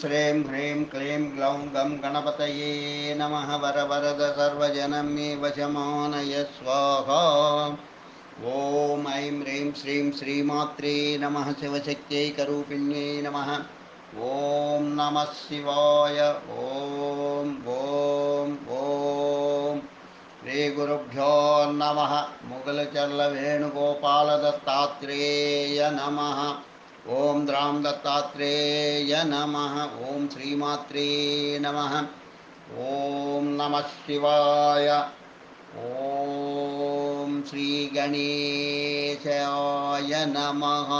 श्रीं ह्रीं क्लीं ग्लौं गं गणपतये नमः वरवरद सर्वजनं मे वशमानय स्वाहा। ॐ ऐं ह्रीं श्रीं श्रीमात्रे नमः शिवशक्त्यैकरूपिण्यै नमः। ॐ नमः शिवाय। ॐ ॐ ॐ। श्रीगुरुभ्यो नमः। मुगलचल्लवेणुगोपालदत्तात्रेय नमः। ॐ द्रां दत्तात्रेय नमः। ॐ श्रीमात्रे नमः। ॐ नमः शिवाय। ॐ श्रीगणेशाय नमः।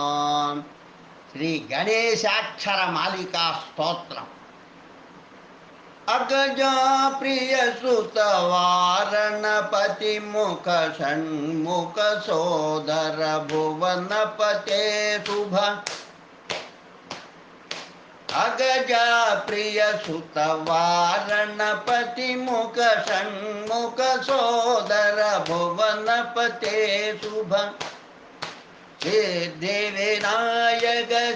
स्तोत्रम्। अगजा प्रिय सुत वारणपति मुख षण्मुख सोदर भुवनपते शुभ। अगजा प्रिय सुत वारणपति मुख षण्मुख सोदर भुवनपते शुभ। सिद्धिविनायक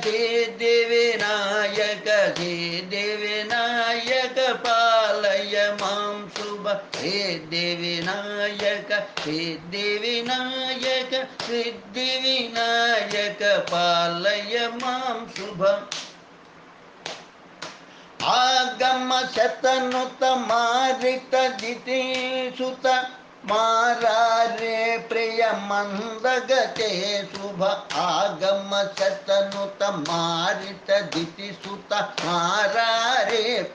सिद्धिविनायक सिद्धिविनायक पालय माँ शुभ सिद्धिविनायक सिद्धिविनायक सिद्धिविनायक पालय माँ शुभ आगम शतनुत मारित दिति सुत मारारे प्रिय मन्दगते शुभ आगम शतनुत मारित दिति सुत।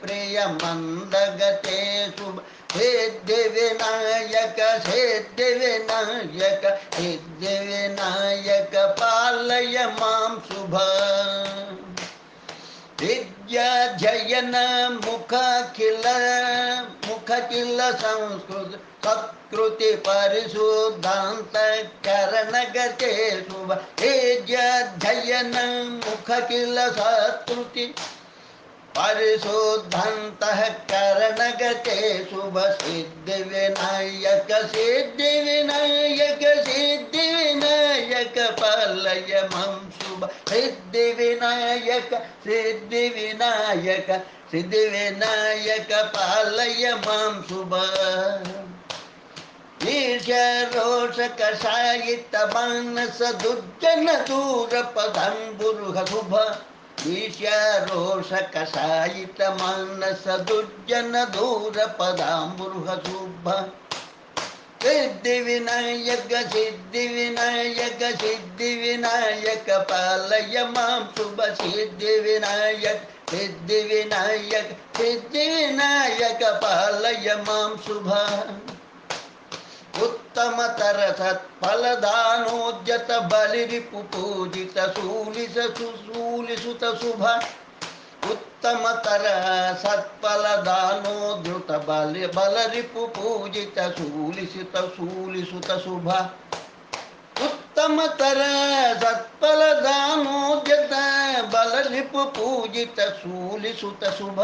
प्रिय मन्दगते शुभ। सिद्धिविनायक सिद्धिविनायक सिद्धिविनायक पालय माँ शुभ। विद्याध्ययन मुख किल संस्कृत सत्कृति परिशुद्धान्त करणगते शुभ। विद्याध्ययन मुख किल सत्कृति परिशुद्धन्तः करणगते शुभ। सिद्धिविनायक सिद्धिविनायक सिद्धिविनायक पालय ಸಿದ್ಧಿ ವಿನಾಯಕ ಸಿದ್ಧಿ ವಿನಾಯಕ ಸಿದ್ಧಿ ವಿನಾಯಕ ಪಾಲಯ ಮಾಂ ಶುಭ ಈರ್ಷರೋಷ ಕಷಾಯಿತ ಮಾನಸ ದುರ್ಜನ ದೂರ ಪದಂಬುರುಹ ಶುಭ ಈರ್ಷರೋಷ ಕಷಾಯಿತ ಮಾನಸ ದುರ್ಜನ ದೂರ ಪದಾಂಬುರುಹ ಶುಭ पालय माँ शुभ सिद्धिविनायक सिद्धिविनायक सिद्धिविनायक पालय माँ शुभ उत्तमतर सत्फलदानोद्यत बलिरिपु पूजित शूलिस सुशूलिसुत शुभ उत्तमतर सत्फलदानोद्युत बलि बलरिपु पूजित शूलिसित शूलिसुत शुभ। उत्तमतर सत्फलदानोद्यत बलरिपु पूजित शूलिसुत शुभ।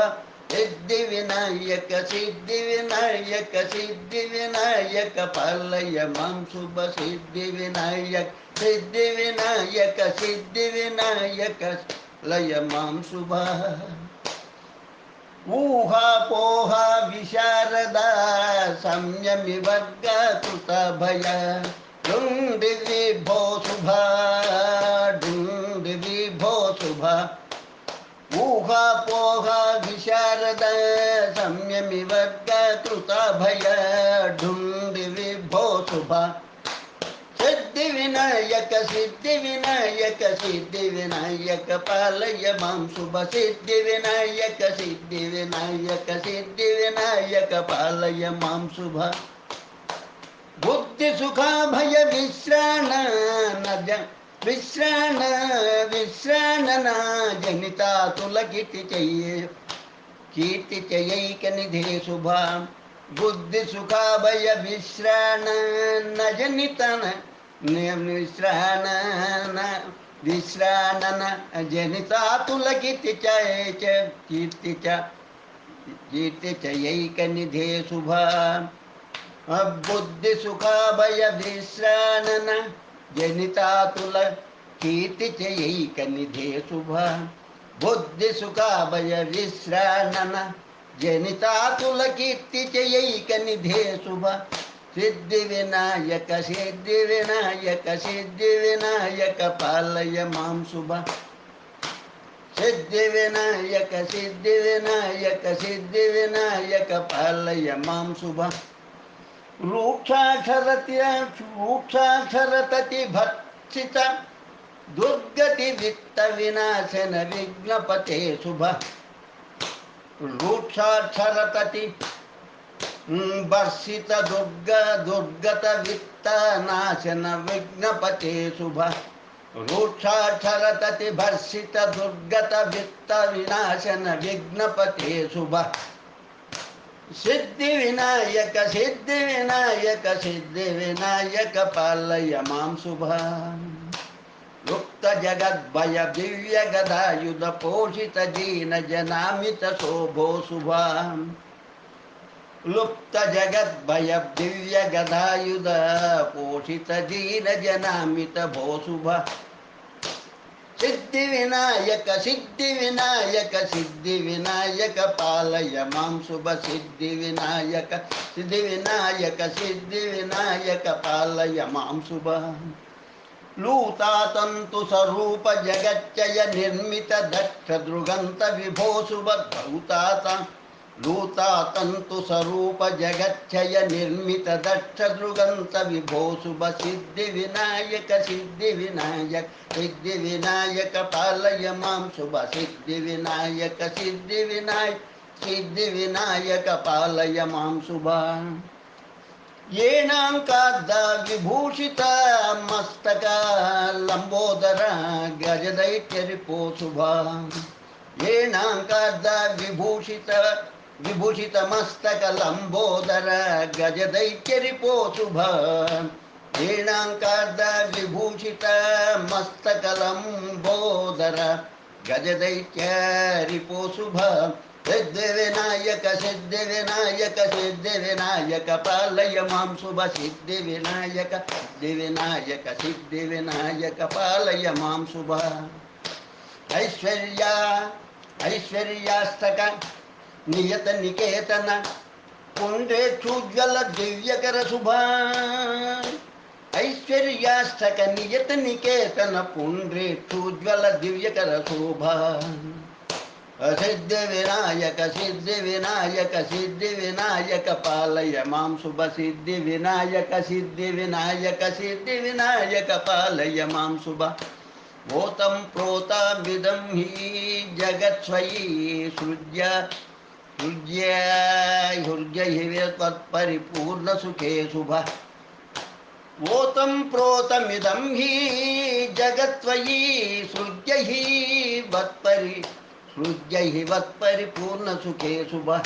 सिद्धि विनायक सिद्धि विनायक सिद्धि विनायक पालय माँ शुभ। सिद्धि विनायक सिद्धि विनायक सिद्धि विनायक लय माँ शुभ। ऊहापोहा विशारदा संयमि वर्गकृत भय डुण्डिविभो शुभा डुण्डिविभो शुभा ऊहापोहा विशारद संयमि वर्गकृत भय ढुण्डिविभो शुभा सिद्धिविनायक सिद्धिविनायक सिद्धिविनायक पालय माँ शुभ सिद्धिविनायक सिद्धिविनायक सिद्धिविनायक पालय माँ शुभ। बुद्धिसुखा भय विश्राण न विश्राण विश्राणना जनिता तुल कीर्ति चाहिए कीर्ति चयैक निधे शुभा। बुद्धि सुखा भय विश्राण न विश्राण विश्राणन विश्राणन जनिता तुलकीर्ति च, कीर्ति च कीर्ति च यैकनिधे शुभा। बुद्धिसुखाभय विश्राणन जनिता तुल, कीर्ति च शुभ। शुभा बुद्धिसुखाभय विश्राणन जनिता तुलकीर्ति च यैकनिधे शुभा। सिद्धिविनायक सिद्धिविनायक सिद्धिविनायक पालय माँ शुभा सिद्धिविनायक सिद्धिविनायक सिद्धिविनायक पालय माँ शुभा रूक्षाक्षरत्या रूक्षाक्षरततिभत्सित दुर्गतिवित्तविनाशन विघ्नपते शुभ रूक्षाक्षरतति वर्षित दुर्ग, दुर्गत वित्त नाशन विघ्नपते शुभ। रूक्षाक्षरतति भर्षित दुर्गत वित्त विनाशन विघ्नपते शुभ। सिद्धि विनायक सिद्धि विनायक सिद्धि विनायक पालय माम शुभ। लुप्त जगद्भय दिव्य गदायुध पोषित, दीन जनामित, शोभो शुभ। लुप्त जगत भय दिव्य गधायुध पोषित दीन जनामित भोशुभ सिद्धि विनायक सिद्धि विनायक सिद्धि विनायक पालय माम शुभ। सिद्धि विनायक सिद्धि विनायक सिद्धि विनायक पालय माम शुभ। लूता तंतु स्वरूप जगच्चय निर्मित दक्ष दुर्गंत विभो शुभ। भूता लूतातन्तुस्वरूपजगच्छय निर्मितदक्षदृगन्तविभो शुभसिद्धिविनायक सिद्धिविनायक सिद्धिविनायक पालय माँ शुभसिद्धिविनायक सिद्धिविनायक सिद्धिविनायक पालय माँ शुभ। येनाङ्काद्ध विभूषिता मस्तक लम्बोदर गजदैत्यरिपो शुभ। का विभूषित विभूषित मस्तक लंबोदर गज दैत्यरिपोशुभ जीर्णाकार विभूषितमस्तकलम्बोदर गजदैक्यरिपोशुभ वीणाङ्कार्ध विभूषितमस्तकलम्बोदर गजदैक्यरिपोशुभ सिद्धिविनायक सिद्धिविनायक सिद्धिविनायक पालय माँ शुभ सिद्धिविनायक सिद्धिविनायक सिद्धिविनायक पालय माँ शुभ ऐश्वर्या, ऐश्वर्यास्तक नियत निकेतन पुण्डेक्षुज्वल दिव्यकर शुभा ऐश्वर्यास्तक नियत निकेतन पुण्डेक्षुज्वल दिव्यकर शोभा असिद्ध विनायक, सिद्ध विनायक सिद्ध विनायक पालय माम शुभ सिद्ध विनायक सिद्ध विनायक सिद्ध विनायक पालय माम शुभ भूतं प्रोतां विदं हि जगत्स्वयी सृज्य युर्जयुर्जयिवे तत्परिपूर्णसुखे शुभः। ओतं प्रोतमिदं हि जगत्त्वयि सृज्य हि वत्परि सृज्य हि वत्परिपूर्णसुखे शुभः।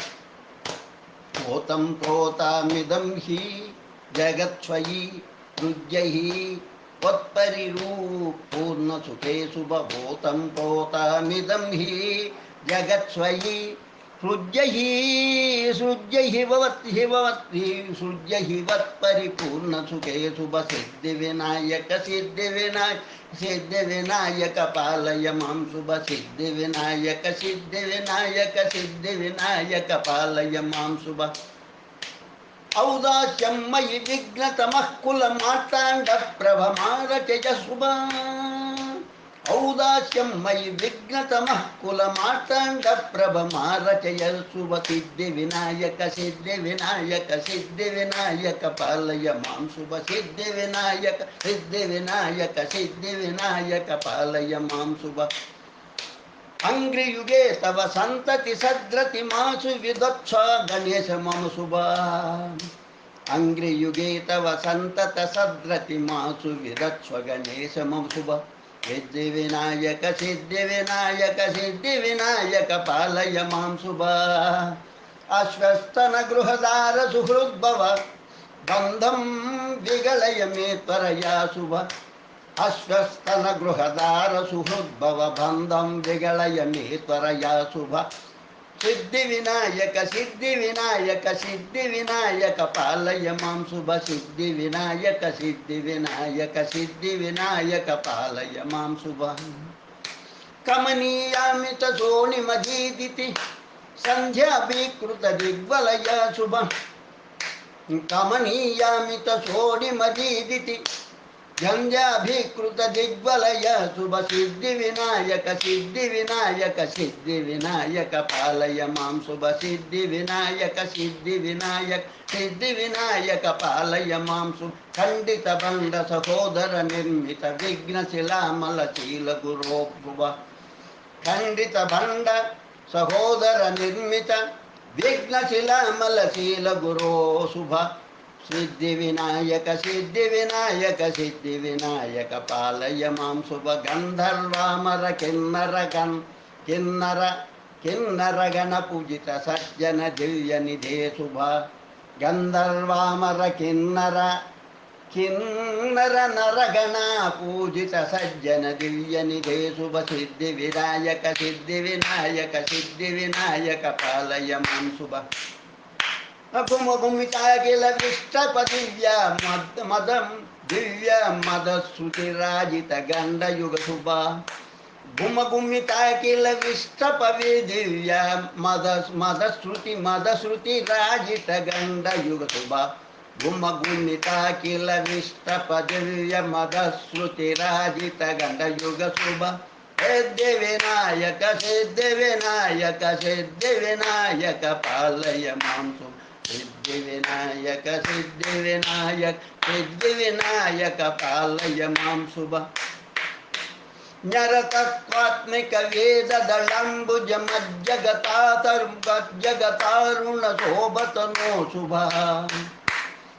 ओतं प्रोतामिदं हि जगत्स्वयि सृज्य हि वत्परिपूर्णसुखे सृज्यहि सुखे शुभ सिद्धि विनायक सिद्धि विनायक सिद्धिविनायक सिद्धिविनायक पालय माँ शुभ, सिद्धिविनायक सिद्धिविनायक सिद्धिविनायक पालय माँ शुभ। औदास्यं मयि विघ्नतमः कुलमार्ताण्डप्रभमारचय शुभा। ఔదాస్యం మయి విఘ్నతమః కుల మార్తాండ ప్రభమారచయ శుభ ఔదాస్యం మయి విఘ్నతమః కుల మార్తాండ ప్రభమారచయ శుభ సిద్ధి వినాయక సిద్ధి వినాయక సిద్ధి వినాయక పాలయ మాం శుభ సిద్ధి వినాయక సిద్ధి వినాయక సిద్ధి వినాయక పాలయ మాం శుభ అంగ్రియుగే తవ సంతతి సద్రతి మాసు విదక్ష గణేశ మమ శుభ అంగ్రియుగే తవ సంతత సద్రతి మాసు విదక్ష గణేశ మమ శుభ सिद्धि विनायक सिद्धि विनायक सिद्धि विनायक पालय माँ शुभ अश्वस्तन गृहदार सुहृद्भव बंधम विगलय मे त्वरया शुभ। अश्वस्तन गृहदार सुहृद्भव बंधम विगलय मे त्वरया शुभ। సిద్ధి వినాయక సిద్ధి వినాయక సిద్ధి వినాయక పాలయ మాం శుభ సిద్ధి వినాయక సిద్ధి వినాయక సిద్ధి వినాయక పాలయ మాం శుభ. కమనీయామిత సోణిమజీదితి సంధ్యాభీకృత దిగ్వలయ శుభ. కమనీయామిత సోని మధీదితి झंझाभिकृत दिग्वलय शुभ सिद्धि विनायक सिद्धि विनायक सिद्धि विनायक पालय माँ शुभ सिद्धि विनायक सिद्धि विनायक सिद्धि विनायक पालय माँ शुभ खंडित बंड सहोदर निर्मित विघ्न शिलामल शील गुरो शुभ खंडित भंड सहोदर निर्मित विघ्न शिलामल शील गुरो शुभ सिद्धि विनायक सिद्धि विनायक सिद्धि विनायक पालय माँ शुभ गंधर्वामर किन्नर गण किन्नर किन्नर गण पूजित सज्जन दिव्य निधे शुभ गंधर्वामर किन्नर किन्नर नरगण पूजित सज्जन दिव्य निधे शुभ सिद्धि विनायक सिद्धि विनायक सिद्धि विनायक भूमभूमिकाय किल विष्टपदिव्य मद मदं दिव्य मदश्रुतिराजित गण्डयुग शुभा भूमभूमिकाय किल विष्टपवि दिव्य मद मदश्रुति मदश्रुतिराजित गण्डयुग शुभा भूमभूमिता किल विष्टपदिव्य मदश्रुतिराजित गण्डयुग शुभा सिद्धिविनायक सिद्धिविनायक सिद्धिविनायक पालय माँ सिद्धिविनायक सिद्धिविनायक सिद्धिविनायक पालय माँ शुभ ञरतत्त्वात्मिक वेददलम्बुजमज्जगतातर्गज्जगतारुण शोभतनो शुभः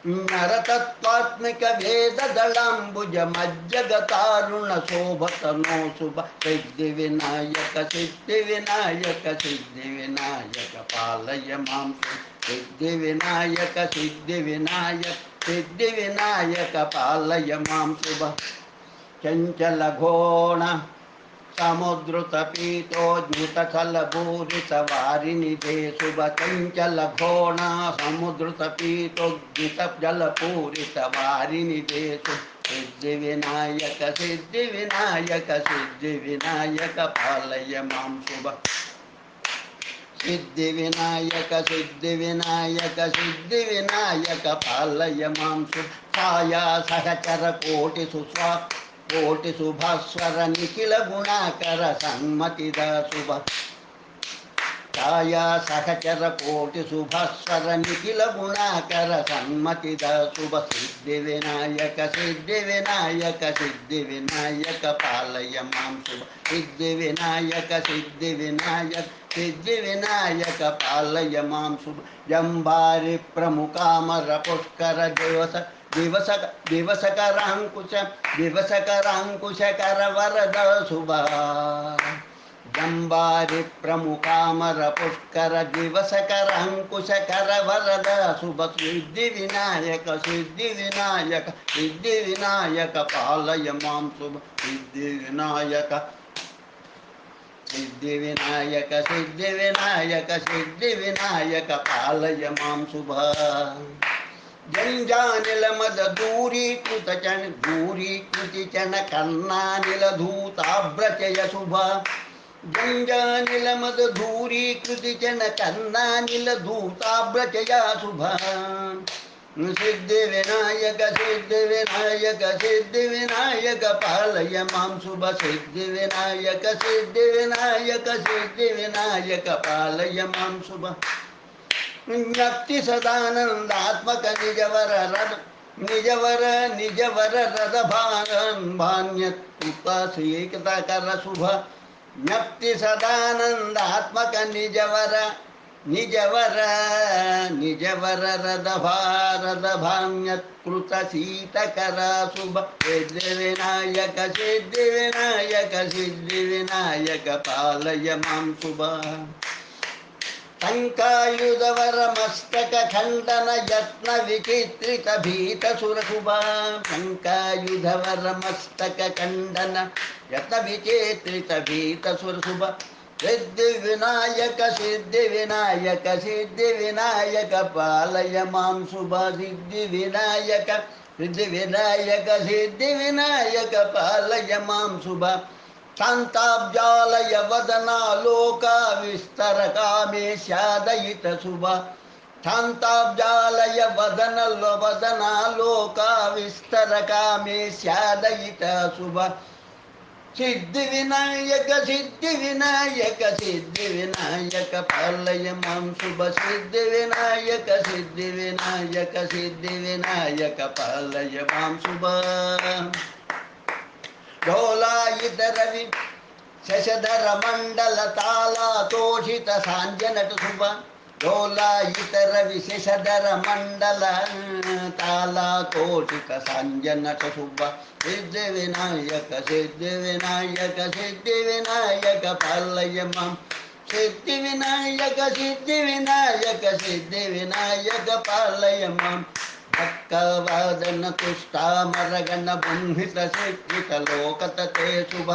नरतत्त्वात्मिक वेददलम्बुजमज्जगतारुण शोभतनो शुभ सिद्धिविनायक सिद्धिविनायक सिद्धिविनायक पालय माँ सिद्धिविनायक सिद्धि विनायक पालय माँ शुभ। चञ्चलघोण चञ्चलघोण समुद्रतपीतोज्ञुतजलपूरितवारिनिधे शुभ। सिद्धिविनायक सिद्धिविनायक सिद्धिविनायक पालय माँ शुभ। सिद्धिविनायक सिद्धिविनायक सिद्धिविनायक पालय माँ छाया सहचर कोटिसुस्वा कोटिशुभास्वर निखिल गुणाकर सन्मतिद शुभ छाया सहचर कोटिशुभास्वर निखिल गुणाकर सन्मतिद शुभ सिद्धिविनायक सिद्धिविनायक सिद्धिविनायक पालय माँ शुभ सिद्धिविनायक सिद्धिविनायक सिद्धिविनायक पालय माँ शुभ जम्बारि प्रमुखामर पुष्कर दिवस दिवसकराङ्कुशकर वरद शुभ जम्बारि प्रमुखामर पुष्कर वरद शुभ सिद्धिविनायक सिद्धिविनायक सिद्धिविनायक पालय माँ शुभ सिद्धिविनायक सिद्धिविनायक सिद्धिविनायक सिद्धिविनायक पालय माँ शुभ। जञ्जानिल मद दूरीकृत चन दूरीकृति चन कर्णानिल धूताव्रचय शुभ। जञ्जानिल मद दूरीकृति चन कर्णानिल धूताव्रचय शुभ सिद्धिविनायक सिद्धिविनायक सिद्धिविनायक, पालय माँ शुभ। सिद्धिविनायक सिद्धिविनायक सिद्धिविनायक, पालय माँ शुभ। निजवर रद, निजवर निजवर रद भान भान्यता शुभ। ज्ञप्ति सदानंदात्मक निजवर निजवर निजवर रद भारद भान्यकृत शीतकर शुभ। सिद्धिविनायक सिद्धिविनायक सिद्धिविनायक पालय माँ शुभ। विचित्रित भीत सुरशुभ सिद्धिविनायक सिद्धिविनायक सिद्धिविनायक पालय माँ शुभ सिद्धिविनायक सिद्धिविनायक सिद्धिविनायक पालय माँ शुभ शान्ताब्जालय वदना लोका विस्तरकामेशादयित शुभ। शान्ताब्जालय वदन वदना लोका विस्तरकामेशादयित शुभ। सिद्धि विनायक सिद्धि विनायक पालय माँ शुभ। सिद्धि विनायक सिद्धि विनायक सिद्धि विनायक पालय माँ शुभ। ढोलायित रवि शशधर मण्डल ताला तोषित साञ्जनट शुभ ढोलायित रवि शशधर मण्डल ताला तोषित साञ्जनट शुभ सिद्धि विनायक सिद्धि विनायक सिद्धि विनायक पालय माँ सिद्धि विनायक सिद्धि विनायक सिद्धि विनायक पालय माँ भक्कवादन तुष्टामरगण बृंहित शिक्षित लोकत ते शुभ।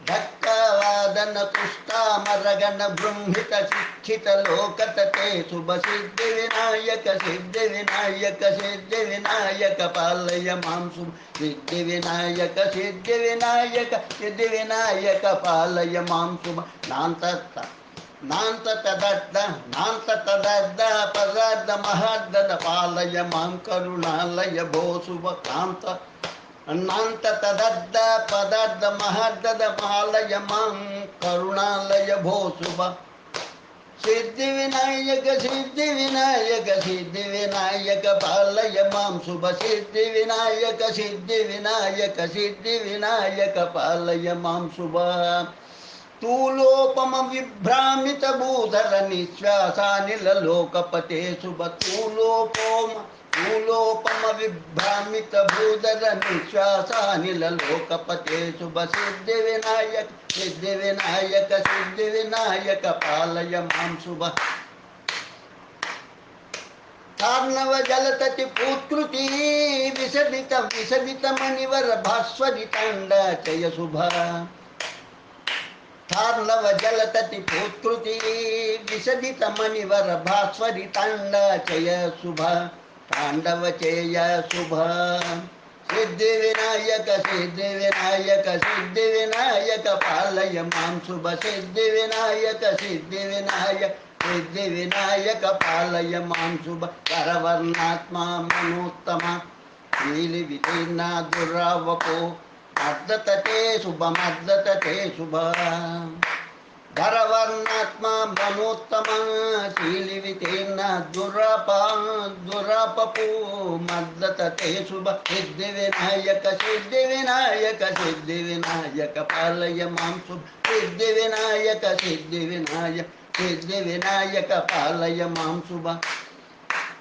धक्कवादन तुष्टामरगण बृंहित शिक्षित लोकत ते शुभ। सिद्धि विनायक सिद्धि विनायक सिद्धि विनायक, पालय माँ शुभ। सिद्धि विनायक सिद्धि विनायक सिद्धि विनायक, पालय माँ शुभ। नान्त नान्त तदड्ड नान्त तदड्ड पदड्ड महड्ड पालय माँ करुणालय भो तदड्ड पदड्ड महड्ड पालय माँ करुणालय भो शुभ। सिद्धि विनायक सिद्धि विनायक सिद्धि विनायक पालय माँ शुभ। सिद्धि विनायक सिद्धि विनायक सिद्धि विनायक पालय माँ शुभ। तूलोपम विभ्रामित भूधर निश्वासानिल लोकपते शुभ तूलोपम तूलोपम विभ्रामित भूधर निश्वासानिल लोकपते शुभ सिद्धि विनायक सिद्धि विनायक सिद्धि विनायक पालय माँ शुभ तार्णव जलतति पूत्कृति विसदित विसदित मणिवर भास्वरि ताण्डचय शुभ तार्णव जलतति पूत्कृति विसदित मणिवर भास्वरि ताण्डचय शुभ ताण्डव चेय शुभ। सिद्धि विनायक सिद्धि विनायक सिद्धि विनायक पालय माँ शुभ। सिद्धि विनायक सिद्धि विनायक सिद्धि विनायक पालय माँ शुभ। करवर्णात्मा मनोत्तम शीलिवितीर्णा दुरावपो मर्दतते शुभमर्दतते शुभ धरवर्णात्मा मनोत्तम शीलिवितीर्ण दुरप दुरपपो मर्दतते शुभ सिद्धि विनायक सिद्धि विनायक सिद्धि विनायक पालय माँ शुभ सिद्धि विनायक सिद्धि विनायक सिद्धि विनायक पालय माँ शुभ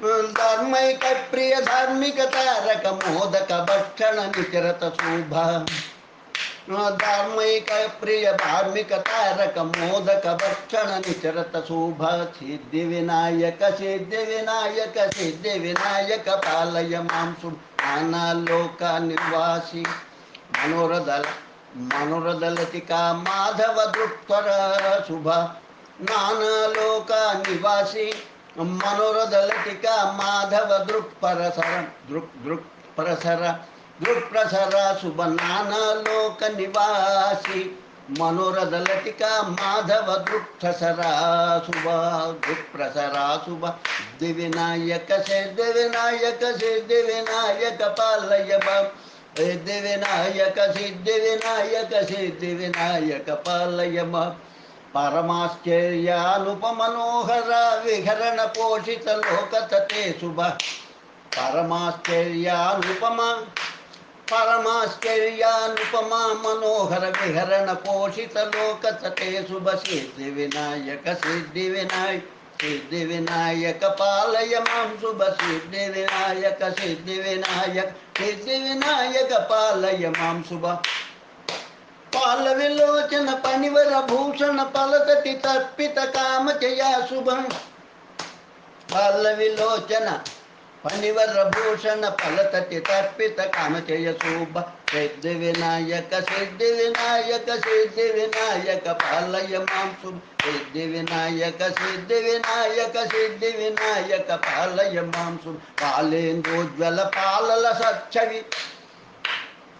धर्मैक प्रिय धार्मिक तारक मोदक भक्षण निचरत शुभ। धार्मिक प्रिय धार्मिक तारक मोदक भक्षण निचरत शुभ। सिद्धि विनायक सिद्धि विनायक सिद्धि विनायक पालय माँ निवासी मनोरदल मनोरदलतिका माधव दृक्पर शुभ। लोक निवासी। मनोरदलतिका माधव दृक्परसर दृक् दृक् प्रसर दृक्प्रसर शुभ नाना लोक निवासी मनोरदलतिका माधव दृक्प्रसरा शुभ दृक्प्रसरा शुभ दिविनायक सिद्धि विनायक सिद्धि विनायक पालय बम सिद्धि विनायक सिद्धि विनायक सिद्धि विनायक पालय परमाश्चर्यानुपमनोहर विहरण पोषित लोकतते शुभ। परमाश्चर्यानुपम परमाश्चर्यानुपमा मनोहर विहरण पोषित लोकतते शुभ सिद्धि विनायक सिद्धि विनायक सिद्धि विनायक पालय माँ शुभ सिद्धि विनायक सिद्धि विनायक सिद्धि विनायक पालय माँ शुभ। पाल विलोचन पनिवर भूषण पलतति तर्पित काम चया शुभ पाल विलोचन पनिवर भूषण फलतति तर्पित काम चय शुभ सिद्धि विनायक सिद्धि विनायक सिद्धि विनायक पालय माँ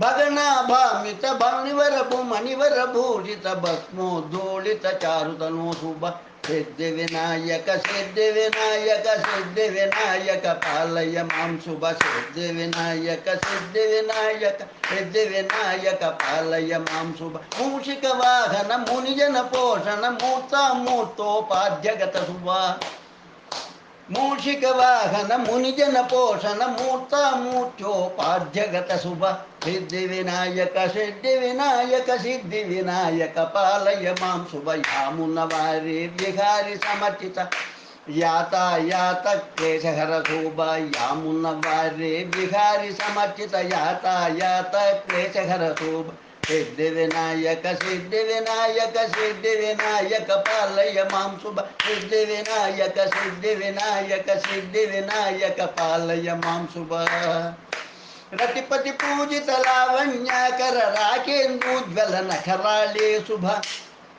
बाले बालेन्दोज्वल पालल सच्छवि तिर्य पुण्ड्रावलि ललित शुभा सिद्धि विनायक सिद्धि विनायक सिद्धि विनायक पालय माँ शुभ सिद्धि विनायक सिद्धि विनायक सिद्धि विनायक पालय माँ शुभ भगनाभामित चारुतनो शुभा भगनाभामित मणिवरभु मणिवरभूषित भस्मोदोलित चारुतनो शुभ सिद्धिविनायक सिद्धिविनायक सिद्धिविनायक पालय माँ शुभ सिद्धिविनायक सिद्धिविनायक सिद्धिविनायक पालय माँ शुभ पोषण मूर्तामूर्तोपाध्यगत शुभा मूषिकवाहन विनायक सिद्धि विनायक सिद्धि विनायक पालय माँ शुभ यामुनवारे विहारि समर्चित। यातायात क्लेशहर शुभ यामुनवारे विहारि समर्चित। यातायात क्लेशहर शुभ सिद्धिविनायक सिद्धिविनायक सिद्धिविनायक, पालय माँ शुभ सिद्धिविनायक सिद्धि विनायक पालय माँ शुभ रतिपति पूजित लावण्याकर राकेन्दुज्वल नखराळे शुभ।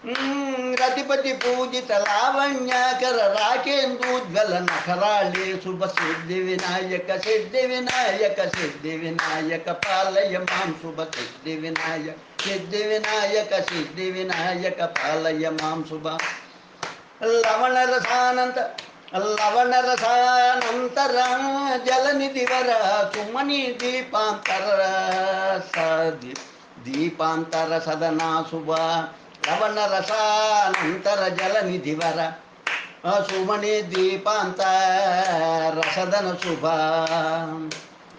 हम्म, रतिपति पूजित लावण्याकर राकेन्दुज्वल नखराळे शुभ। सिद्धिविनायक सिद्धिविनायक सिद्धिविनायक पालय माँ शुभ। सिद्धिविनायक सिद्धिविनायक सिद्धिविनायक पालय माँ शुभ। लवणरसानन्त लवणरसानन्तर जलनिधिवर सुमनि दीपान्तर सदि दीपान्तर सदना शुभ लवणरसानन्तर जलनिधिवर सुमनि दीपान्तर सदन शुभ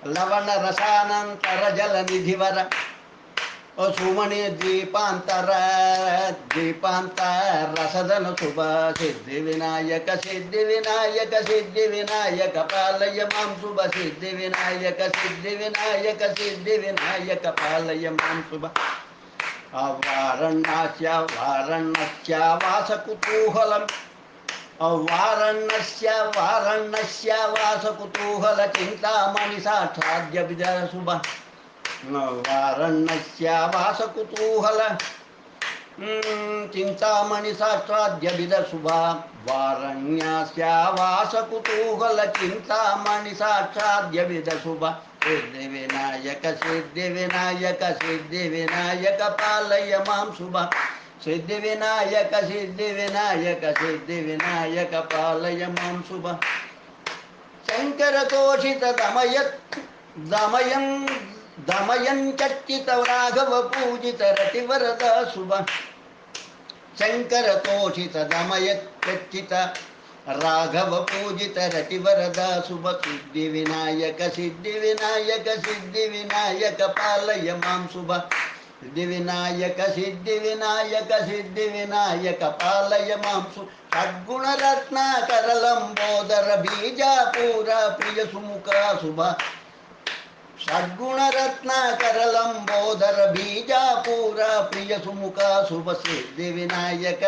लवणरसानन्तर जलनिधिवर सुमणि दीपांतर दीपांतर रसदन शुभ सिद्धि विनायक सिद्धि विनायक सिद्धि विनायक पालय माँ शुभ सिद्धि विनायक सिद्धि विनायक सिद्धि विनायक पालय माँ शुभ वारण्यस्य वारण्यस्य वासकुतूहलम् वारण्यस्य वारण्यस्य वासकुतूहल चिन्तामणि साक्षाद्य विजय शुभ वारण्यस्य वासकुतूहल चिन्तामणि साक्षाद्यभिदशुभा वारण्यस्य वासकुतूहल चिन्तामणि साक्षाद्यभिदशुभा सिद्धिविनायक सिद्धिविनायक सिद्धिविनायक पालय माँ शुभ। सिद्धिविनायक सिद्धिविनायक सिद्धिविनायक पालय माँ शुभ। शङ्करतोषित दमयत् दमयन् दमयन् चर्चित राघव पूजित रतिवरद शुभ शङ्करतोषित दमयत् चर्चित राघव पूजित रतिवरद शुभ सिद्धिविनायक सिद्धिविनायक सिद्धिविनायक पालय माँ शुभ सिद्धिविनायक सिद्धिविनायक सिद्धिविनायक पालय माँ सु षड्गुणरत्नाकर लम्बोदर बीजापूर प्रिय सुमुख शुभ षड्गुणरत्नाकर लम्बोदर बीजापूर, प्रिय सुमुख शुभ सिद्धिविनायक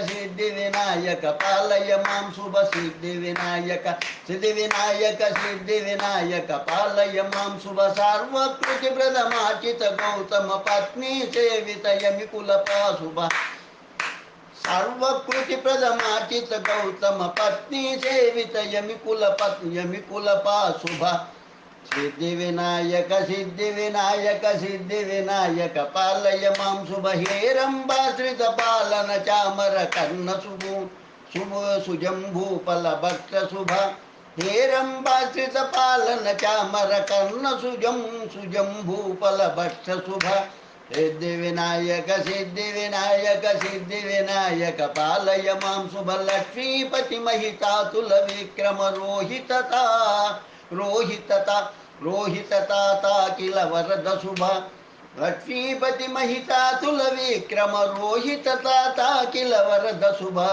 सिद्धिविनायक पालय माँ शुभ सिद्धिविनायक सिद्धिविनायक पालय माँ, शुभ सर्वकृतिप्रदमाचित गौतम पत्नी सेवित यमिकुलपा शुभ सर्वकृतिप्रदमाचित गौतम पत्नी सेवित, यमिकुल शुभ सिद्धिविनायक सिद्धि विनायक पालय माँ शुभ हेरम्बाश्रित पालन चामर कर्ण शुभु शुभ सुजम्भूफल भक्त शुभ। हेरम्बाश्रित पालन चामर कर्ण सुजं सुजम्भूफल भक्त शुभ। सिद्धिविनायक सिद्धिविनायक सिद्धिविनायक, पालय माँ शुभ लक्ष्मीपति महितातुल विक्रम रोहितता रोहितताता किल वरद शुभा लक्ष्मीपति महिता तुल विक्रम, रोहितता किल वरद शुभा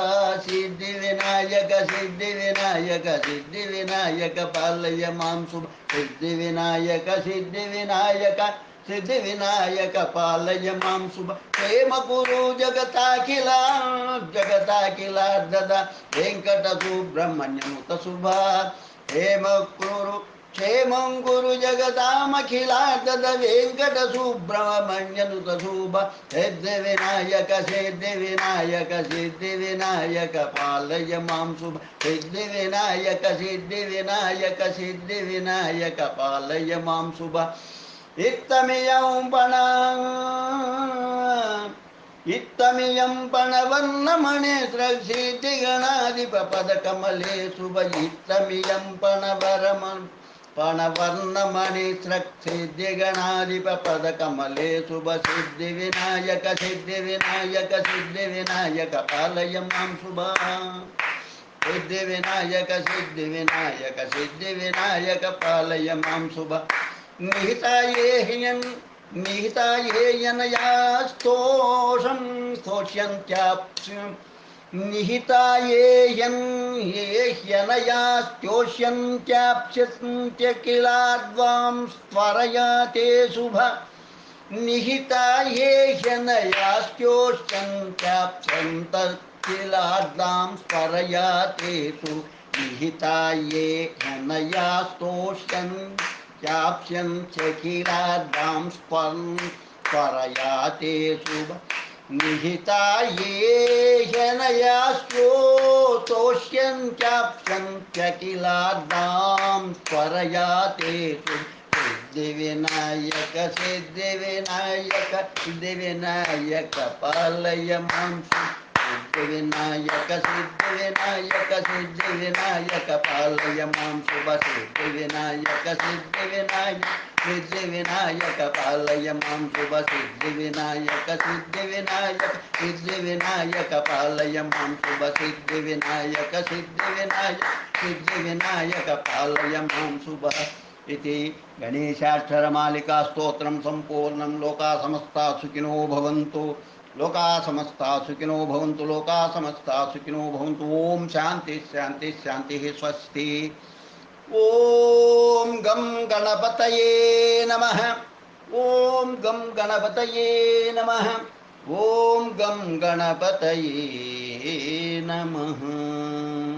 सिद्धि विनायक सिद्धि विनायक सिद्धि विनायक पालय माँ शुभ सिद्धि विनायक सिद्धि विनायक सिद्धि विनायक पालय माँ शुभ प्रेम गुरु जगताखिला जगताखिला ददा वेङ्कटसुब्रह्मण्यमुत शुभा हेम कुरु क्षेमं कुरु जगतामखिलातदवेङ्कटसुब्रह्मण्यनुतशुभ सिद्धिविनायक सिद्धिविनायक सिद्धिविनायक पालय माँ शुभ सिद्धिविनायक सिद्धिविनायक सिद्धिविनायक पालय माँ शुभ इत्तमियं पणा इत्तमियं पणवर्णमणे स्रसि दिगणाधिपपदकमले शुभ इत्तमियं पणवरम पणवर्णमणि स्रक्सि दिगणाधिपपदकमले शुभ सिद्धिविनायक सिद्धिविनायक सिद्धिविनायक पालय माँ शुभा। सिद्धिविनायक सिद्धिविनायक सिद्धिविनायक पालय माँ शुभ। निहिता ये ह्यन् मिहिता ये यनयास्तोषं स्तोष्यन्त्याप्स्यम् निहिता ये यन् ये ह्यनयास्तोष्यन्त्याप्स्यन्त्यखिलाद्वां स्त्वरया ते शुभ। निहिता ये ह्यनयास्तोष्यन्त्याप्स्यन्तखिलाद्वां स्त्वरया ते सु निहिता ये ह्यनयास्तोष्यन्त्या चाप्स्यन्त्यखिलाद्दां स्पर्न् परया ते शुभ निहिता ये शनया स्तोष्यन्त्याप्स्यन्त्यखिलाद्दां परया ते शुभ सिद्धिविनायक सिद्धिविनायक सिद्धिविनायक, पालय माँ सिद्धिविनायक सिद्धिविनायक सिद्धिविनायक पालय माँ शुभ सिद्धिविनायक सिद्धिविनायक सिद्धिविनायक पालय माँ शुभ सिद्धिविनायक सिद्धिविनायक सिद्धिविनायक पालय माँ शुभ सिद्धिविनायक सिद्धिविनायक सिद्धिविनायक पालय माँ शुभ इति गणेशाक्षरमालिका स्तोत्रं सम्पूर्णं लोका समस्ता सुखिनो भवन्तु। लोका समस्ता सुखिनो भवन्तु, लोका समस्ता सुखिनो भवन्तु। शांति शांति शांति हे स्वस्ति। ओम गम गणपतये नमः। ओम गम गणपतये नमः। ओम गम गणपतये नमः।